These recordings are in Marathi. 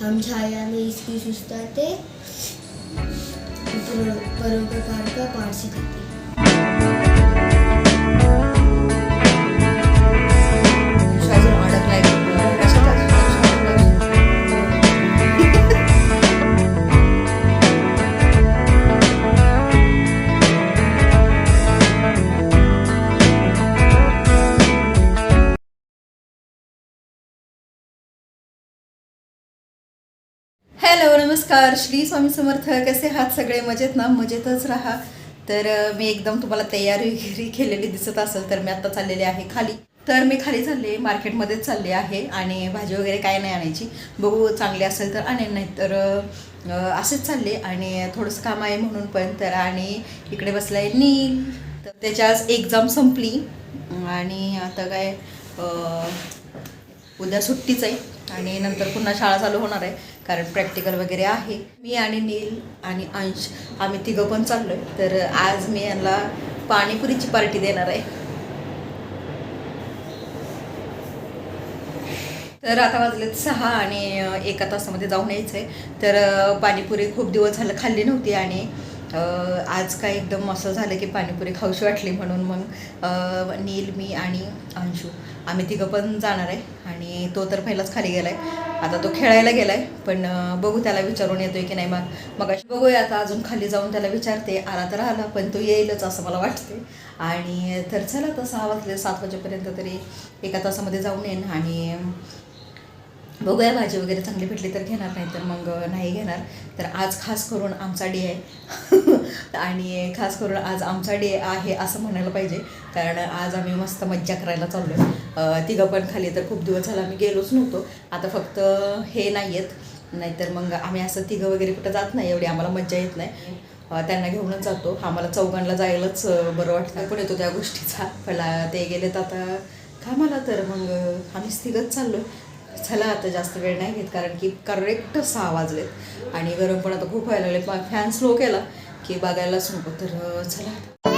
हम छाया में इसकी सुस्ताते परोपकार का पाठ सिखाते नमस्कार श्री स्वामी समर्थ. कसे आहात सगळे? मजेत ना? मजेतच राहा. तर मी एकदम तुम्हाला तयारी वगैरे केलेली दिसत असेल तर मी आत्ता चाललेले आहे खाली. तर मी खाली चालले मार्केटमध्येच चालले आहे आणि भाजी वगैरे काय नाही आणायची. बघू चांगली असेल तर आणेन नाही तर असेच चालले आणि थोडंसं काम आहे म्हणून पण तर आणि इकडे बसलाय नील तर त्याची आज एक्झाम संपली आणि आता काय उद्या सुट्टीच आहे. आणि नंतर पुन्हा शाळा चालू होणार आहे कारण प्रॅक्टिकल वगैरे आहे. मी आणि नील आणि अंश आम्ही तिघं पण चाललो आहे तर आज मी यांना पाणीपुरीची पार्टी देणार आहे. तर आता वाजलेत सहा आणि एका तासामध्ये जाऊन यायचं आहे तर पाणीपुरी खूप दिवस झालं खाल्ली नव्हती आणि आज काय एकदम असं झालं की पाणीपुरी खाऊशी वाटली म्हणून मग नील मी आणि अंशू आम्ही तिघं पण जाणार आहे आणि तो तर पहिलाच खाली गेला आहे आता तो खेळायला गेला आहे पण बघू त्याला विचारून येतोय की नाही. मग मग बघूया आता अजून खाली जाऊन त्याला विचारते आला तर आला पण तो येईलच असं मला वाटते आणि तर चला तर सहा वाजले सात वाजेपर्यंत तरी एका तासामध्ये जाऊन येईन. आणि बघूया भाजी वगैरे चांगली भेटली तर घेणार नाही तर मग नाही घेणार. तर आज खास करून आमचा डे आहे. आणि खास करून आज आमचा डे आहे असं म्हणायला पाहिजे. कारण आज आम्ही मस्त मज्जा करायला चाललो आहे तिघं पण खाली तर खूप दिवस झाला आम्ही गेलोच नव्हतो. आता फक्त हे नाही आहेत नाहीतर मग आम्ही असं तिघं वगैरे कुठं जात नाही. एवढी आम्हाला मज्जा येत नाही. त्यांना घेऊनच जातो. आम्हाला चौघांना जायलाच बरं वाटतं. पण येतो त्या गोष्टीचा? पण ते गेलेत आता. कामाला तर मग. आम्हीच तिघंच चाललो चला आता जास्त वेळ नाही घेत कारण की करेक्ट सहा वाजलेत. आणि गरम पण आता खूप व्हायला लागले फॅन स्लो केला की बघायलाच नको. तर चला.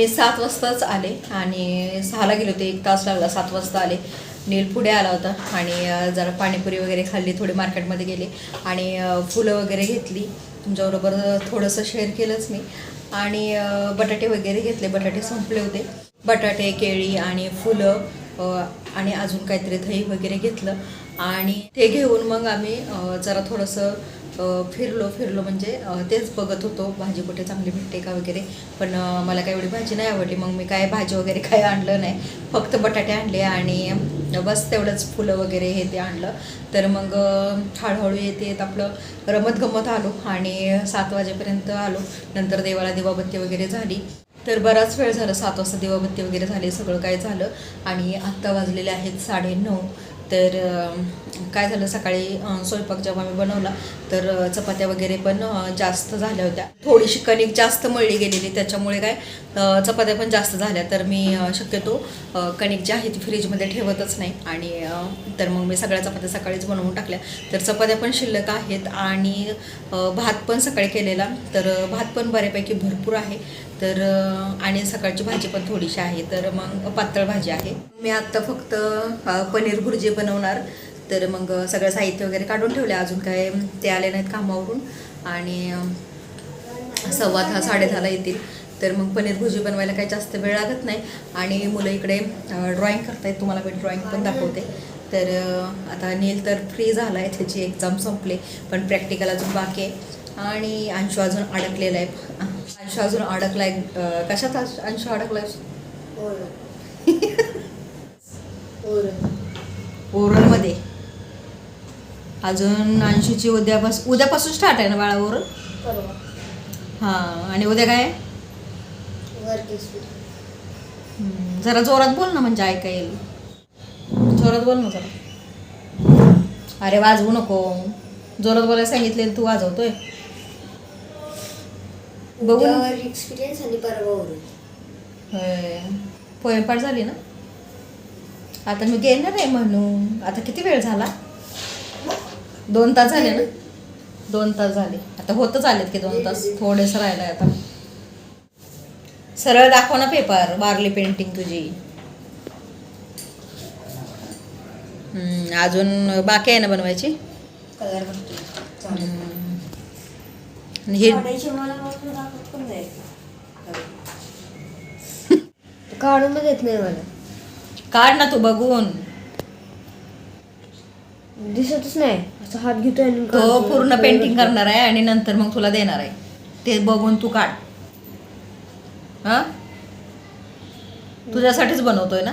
मी सात वाजताच आले आणि सहाला गेले होते एक तास लागला सात वाजता आले. नील पुढे आला होता आणि जरा पाणीपुरी वगैरे खाल्ली थोडी मार्केटमध्ये गेले आणि फुलं वगैरे घेतली. तुमच्याबरोबर थोडंसं शेअर केलंच मी. आणि बटाटे वगैरे घेतले बटाटे संपले होते. बटाटे केळी आणि फुलं आणि अजून काहीतरी दही वगैरे घेतलं. आणि ते घेऊन मग आम्ही जरा थोडंसं फिरलो फिरलो म्हणजे तेच बघत होतो. भाजी कुठे चांगली भेटते का वगैरे. पण मला काय एवढी भाजी नाही आवडली. मग मी काय भाजी वगैरे काय आणलं नाही. फक्त बटाटे आणले आणि बस तेवढंच फुलं वगैरे हे ते आणलं. तर मग हळूहळू येते येत आपलं रमत गमत आलो आणि सात वाजेपर्यंत आलो. नंतर देवाला दिवाबत्ती वगैरे झाली. तर बराच वेळ झाला. सात वाजता दिवाबत्ती वगैरे झाली. सगळं काय झालं. आणि आत्ता वाजलेले आहेत साडे नऊ तर काय झालं? सकाळी स्वयंपाक जेव्हा मी बनवला तर चपात्या वगैरे पण जास्त झाल्या होत्या. थोडीशी कणिक जास्त मळली गेलेली त्याच्यामुळे काय चपात्या पण जास्त झाल्या. तर मी शक्यतो कणिक जी आहे ती फ्रीजमध्ये ठेवतच नाही. आणि तर मग मी सगळ्या चपात्या सकाळीच बनवून टाकल्या. तर चपात्या पण शिल्लक आहेत आणि भात पण सकाळी केलेला. तर भात पण बऱ्यापैकी भरपूर आहे. तर आणि सकाळची भाजी पण थोडीशी आहे तर मग पातळ भाजी आहे. मी आत्ता फक्त पनीर भुर्जी बनवणार. तर मग सगळं साहित्य वगैरे काढून ठेवले अजून काय ते आले नाहीत कामावरून. आणि सव्वा दहा साडेदहाला येतील. तर मग पनीर भुर्जी बनवायला काही जास्त वेळ लागत नाही. आणि मुलं इकडे ड्रॉईंग करतायत. तुम्हाला मी ड्रॉईंग पण दाखवते. तर आता नील तर फ्री झाला आहे त्याची एक्झाम संपले. पण प्रॅक्टिकल अजून बाकी आहे. आणि अंशू अजून अडकलेला आहे. अंशू अजून अडकला आहे कशात अंश- अंशू अडकला आहे ओरलमध्ये अजून अंशूची उद्यापास उद्यापासून स्टार्ट आहे ना बाळा ओरल हां आणि उद्या काय? जरा जोरात बोल ना म्हणजे ऐका येईल. जोरात बोल ना जरा. अरे वाजवू नको. जोरात बोलायला सांगितले तू वाजवतोय. उद्यावर एक्सपिरियन्स आणि पोयंपाट झाली ना? आता मी घेणार आहे म्हणून. आता किती वेळ झाला? दोन तास झाले ना? दोन तास झाले. आता होतच आलेत की दोन तास. थोडेस राहिलं आता. सरळ दाखव ना पेपर. वारली पेंटिंग तुझी. अजून बाकी आहे ना बनवायची? कलर हे काढून देत नाही मला. काढ ना तू बघून. दिसतच नाही. असं हात घेतोय आणि तो काढतोय. पूर्ण पेंटिंग. करणार आहे आणि नंतर मग तुला देणार आहे. ते बघून तू काढ. हा? तुझ्यासाठीच बनवतोय ना?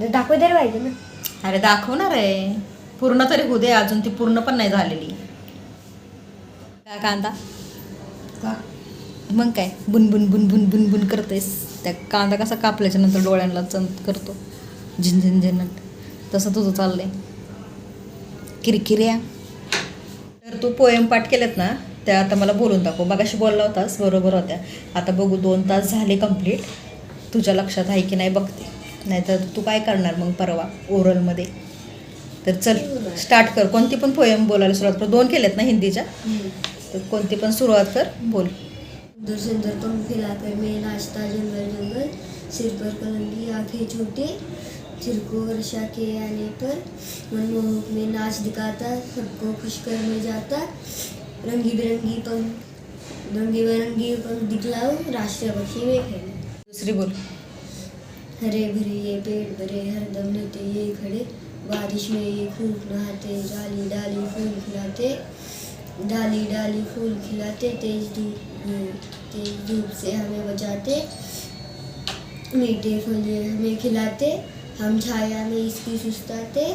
जर दाखवू पाहिजे ना. अरे दाखवणार आहे. पूर्ण तरी होऊ दे अजून ती पूर्ण पण नाही झालेली. का कांदा? का मग काय? बुन बुन बुन बुन बुन बुन करतेस त्या कांदा कसा कापल्याच्या नंतर डोळ्यांना चंत करतो. झिन झिन तसं तुझं चाललंय. किरकिऱ्या. तर तू पोयम पाठ केलेत ना त्या आता मला बोलून दाखव. मगाशी बोलला होतास बरोबर होत्या. आता बघू दोन तास झाले कंप्लीट. तुझ्या लक्षात आहे की नाही बघते. नाहीतर तू काय करणार मग परवा ओरलमध्ये? तर चल स्टार्ट कर. कोणती पण पोयम बोलायला सुरुवात कर. दोन केलेत ना हिंदीच्या? तर कोणती पण सुरुवात कर बोल. सुंदर सुंदर पंख खिलाकर मैं नाचता जंगल जंगल सिर पर कलंगी आँखें छोटे सिर को वर्षा के आने पर मनमोहक में नाच दिखाता सबको खुश कर में जाता. रंगी बिरंगी पंख रंगी बिरंगी पंख दिखलाओ राष्ट्रीय पक्षी में खेले दुसरी बोल. हरे भरे ये पेड़ भरे हरदम रहते ये खड़े. बारिश में ये खूब नहाते डाली डाली फूल खिलाते. डाली डाली फूल खिलाते तेज धूप तेज धूप से हमें बचाते मीठे फल हमें खिलाते हम छाया में इसकी सुस्ताते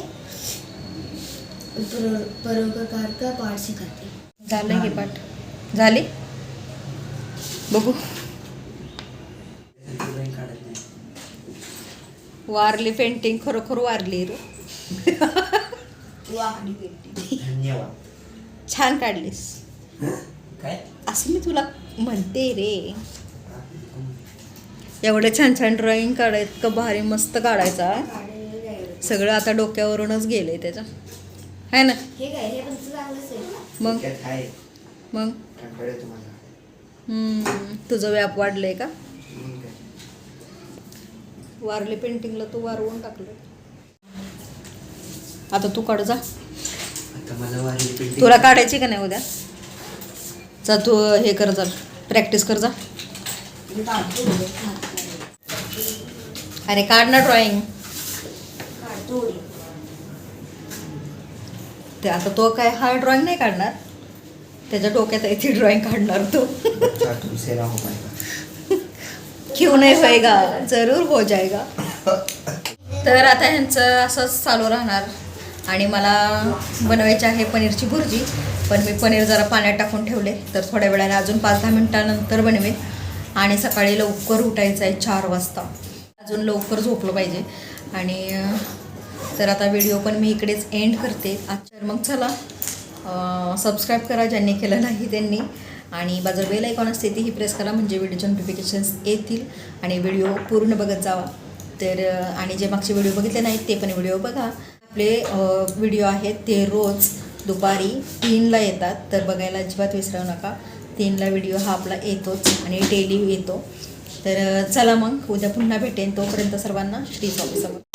परो- परोपकार का पाठ सिखाते। झालं की पाठ. झाली? बघू. वारली पेंटिंग खरोखर वारली रे. धन्यवाद. छान काढलीस. काय? असं मी तुला म्हणते रे. एवढे छान छान ड्रॉइंग काढायत का भारी मस्त काढायचा. सगळं आता डोक्यावरूनच गेलंय त्याच्या आहे ना? हे हे मग? मग? तुझं व्याप वाढलंय का? वारले पेंटिंगला तू वारवून टाकलं आता तू काढ जा आता मला वारली पेंटिंग तुला काढायची का नाही उद्या? जा तू हे कर जा. प्रॅक्टिस कर जा. अरे काढ ना ड्रॉइंग ते आता तो काय हा ड्रॉइंग नाही काढणार. त्याच्या डोक्यात आहे ती ड्रॉइंग काढणार तो. क्यों नाही होएगा जरूर हो जाएगा तर आता ह्यांचं असंच चालू राहणार. आणि मला बनवायची आहे पनीरची भुर्जी. पण मी पनीर जरा पाण्यात टाकून ठेवले. तर थोड्या वेळाने अजून पाच दहा मिनटानंतर बनवेन. आणि सकाळी लवकर उठायचं आहे चार वाजता. अजून लवकर झोपलं पाहिजे. आणि तर आता व्हिडिओ पण मी इकडेच एंड करते. आजच्या मग चला सबस्क्राईब करा ज्यांनी केलं नाही त्यांनी. आणि बाजू बेल आयकॉन असते तीही प्रेस करा म्हणजे व्हिडिओचे नोटिफिकेशन्स येतील. आणि व्हिडिओ पूर्ण बघत जावा. तर आणि जे मागचे व्हिडिओ बघितले नाहीत ते पण व्हिडिओ बघा. आपले व्हिडिओ आहेत ते रोज दुपारी तीनला येतात. तर बघायला अजिबात विसरू नका. तीनला व्हिडिओ हा आपला येतोच आणि डेली येतो. तर चला मग उद्या पुन्हा भेटेन. तोपर्यंत सर्वांना श्री स्वामी समर्थ.